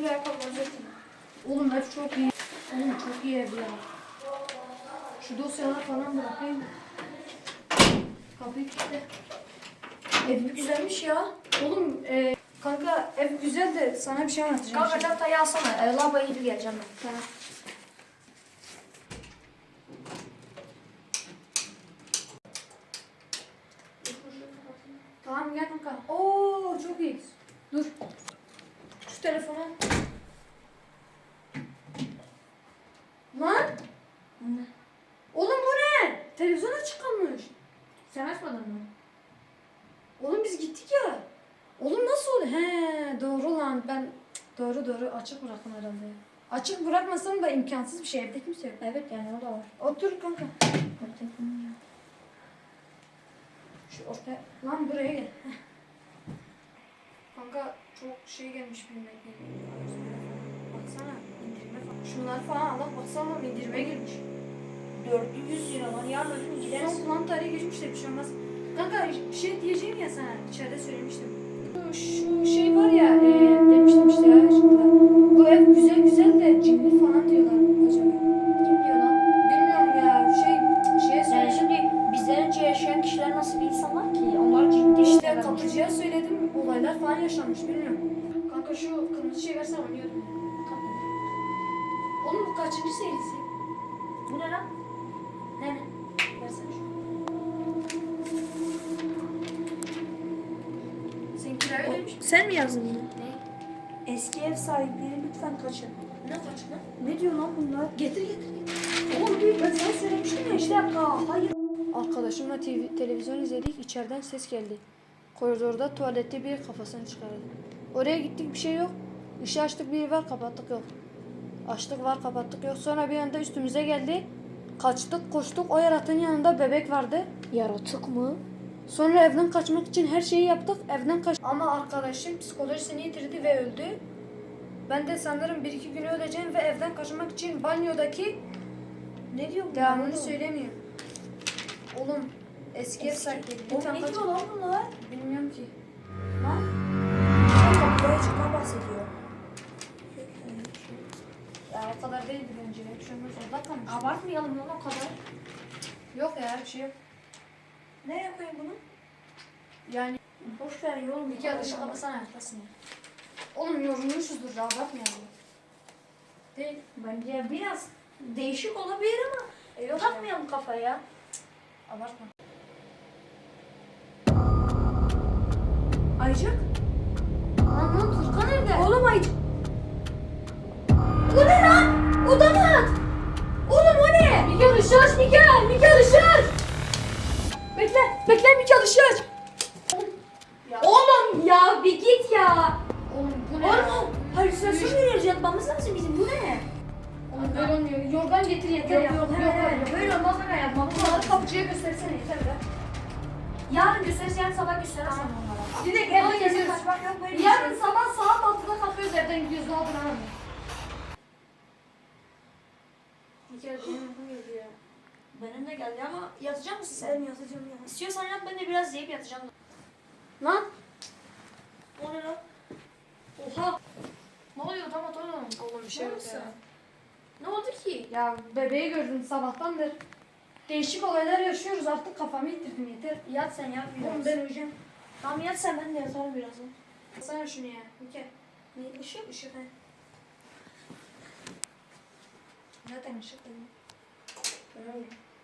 Şu zaten. Oğlum ev çok iyi. Oğlum çok iyi ev ya. Şu dosyaları falan bırakayım. Kapıyı kilitle. Ev güzelmiş ya. Oğlum e, kanka ev güzel de sana bir şey anlatacağım. Kanka çantayı alsana. E, lavaboya gidip geleceğim ben. Tamam. Tamam gel kanka. Oo çok iyi. Dur. Şu telefonu. Lan. Oğlum bu ne? Televizyon açık kalmış. Sen açmadın mı? Oğlum biz gittik ya. Oğlum nasıl oldu? He doğru lan ben doğru doğru açık bıraktım herhalde. Açık bırakmasam da imkansız bir şey evde kimse yok. Evet yani o da var. Otur kanka. Şu ortaya lan buraya gel. Kanka çok şey gelmiş bilmek Baksana indirime falan. Şunlar falan Allah baksana indirime girmiş. 400 lira lan. Yarın gideriz. Son tarihi geçmiş de bir şey olmaz. Kanka bir şey diyeceğim ya sana içeride söylemiştim. Şu, şey var ya e, demiştim işte ya şimdi. Bu ev güzel güzel de cimri falan diyorlar acaba. Kim diyor lan? Bilmiyorum ya şey şeye Yani söyledim. şimdi bizden önce yaşayan kişiler nasıl bir insanlar ki? Onlar ciddi İşte kapıcıya söyledim olaylar falan yaşanmış bilmiyorum. Kanka şu kırmızı şey versen oynuyordum. Oğlum bu kaçıncı serisi? Bu ne lan? Ne ne? Versene şunu. Sen kiraya ödemiş misin? Sen mi yazdın bunu? Ne? Eski ev sahipleri lütfen kaçın. Ne kaç lan? Ne diyor lan bunlar? Getir getir getir. Oğlum bir ben sana söylemiştim ya işte dakika. Hayır. Arkadaşımla TV, televizyon izledik. içeriden ses geldi. Koridorda tuvalette bir kafasını çıkardı. Oraya gittik bir şey yok. Işığı açtık bir var kapattık yok. Açtık var kapattık yok. Sonra bir anda üstümüze geldi. Kaçtık koştuk. O yaratığın yanında bebek vardı. Yaratık mı? Sonra evden kaçmak için her şeyi yaptık. Evden kaç. Ama arkadaşım psikolojisini yitirdi ve öldü. Ben de sanırım bir iki gün öleceğim ve evden kaçmak için banyodaki Ne diyor bu? devamını söylemiyor. Oğlum eski ev sahipleri. Oğlum ne diyor lan bunlar? Bilmiyorum ki. Abartmayalım lan o kadar. Yok ya bir şey yok. Nereye koyayım bunu? Yani Boş ver yolum. bir kere ışık kapasana ayaktasın ya. Oğlum yorulmuşuzdur daha bakmayalım. Değil. Bence biraz değişik olabilir ama E yok takmayalım kafaya. ya. Abartma. Ayıcık. Bekle. Bekle aç. Ya. Oğlum ya bir git ya. Oğlum bu ne? Oğlum halüsinasyon veriyoruz yatmamız lazım bizim bu ne? Oğlum böyle olmuyor. Yorgan getir yeter ya. yok yok, yok. böyle olmaz hemen Bunları lazım. kapıcıya göstersene yeter be. Yarın gösteririz yarın sabah gösteririz Tamam. onlara. Direkt Yarın eve kesin geliyoruz. kaçmak yok böyle bir Yarın şey. sabah saat 6'da kalkıyoruz evden gidiyoruz. Ne oldu lan? Benim de geldi ama yatacak mısın sen? Ben yatacağım ya. İstiyorsan yat ben de biraz yiyip yatacağım. Lan. O ne lan? Oha. Ne oluyor tamam tamam. Oğlum bir şey yok ya. Ne oldu ki? Ya bebeği gördüm sabahtandır. Değişik olaylar yaşıyoruz artık kafamı yitirdim yeter. Yat sen yat biraz. Oğlum ben uyuyacağım. Tamam yat sen ben de yatarım birazdan. Sana şunu ya. Mikael. Ne ışık? Işık he. Zaten ışık dedim. Öyle.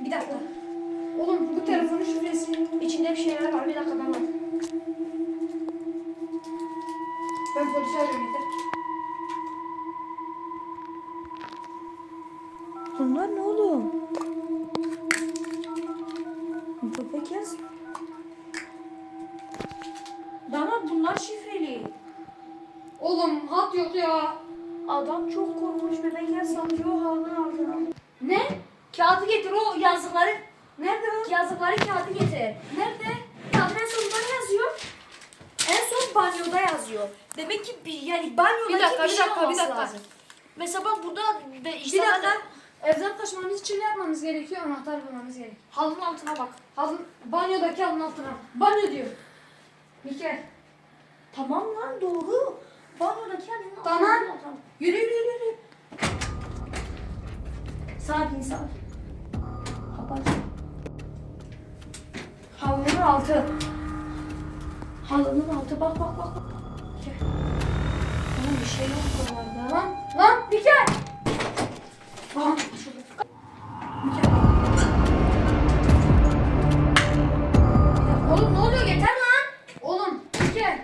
bir dakika. Oğlum bu telefonun şifresi. İçinde bir şeyler var bir dakika tamam. Ben polise arıyorum yeter. Bunlar ne oğlum? Köpek yaz. Damat bunlar şifreli. Oğlum hat yok ya. Adam çok korkmuş bebekler sallıyor halının altına. Ne? Kağıdı getir o yazıkları. Nerede o? Yazıkları kağıdı getir. Nerede? Kağıdın en sonunda ne yazıyor? En son banyoda yazıyor. Demek ki bir yani banyodaki Bir dakika, bir şey dakika, bir olması dakika. lazım. Mesela bak burada de Bir işte dakika. Evden kaçmanız için ne yapmamız gerekiyor? Anahtar bulmamız gerekiyor. halının altına bak. Halın, banyodaki halının altına. Banyo diyor. Mikel. Tamam lan doğru. Banyodaki halının Tamam. altına. Yürü yürü yürü. yürü. Sakin sakin. Altı. Halının altı bak bak bak. bak. Bir şey yok buralarda. Lan lan Mikel. Mükemmel. Oğlum ne oluyor yeter lan. Oğlum Mikel.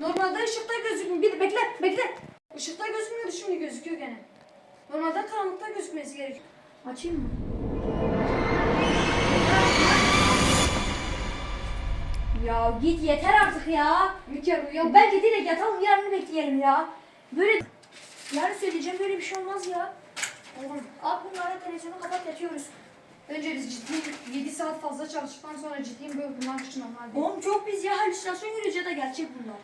Normalde ışıkta gözükmüyor. Bir bekle bekle. Işıkta gözükmüyordu şimdi gözüküyor gene. Normalde karanlıkta gözükmesi gerekiyor. Açayım mı? Ya git yeter artık ya. Uyan. Ya bence direkt yatalım yarını bekleyelim ya. Böyle yarın söyleyeceğim böyle bir şey olmaz ya. Oğlum Al bunları televizyonu kapat yatıyoruz. önce biz ciddi 7 saat fazla çalıştıktan sonra ciddiyim böyle bunlar için normal. Oğlum çok biz ya halüsinasyon görüyoruz ya da gerçek bunlar.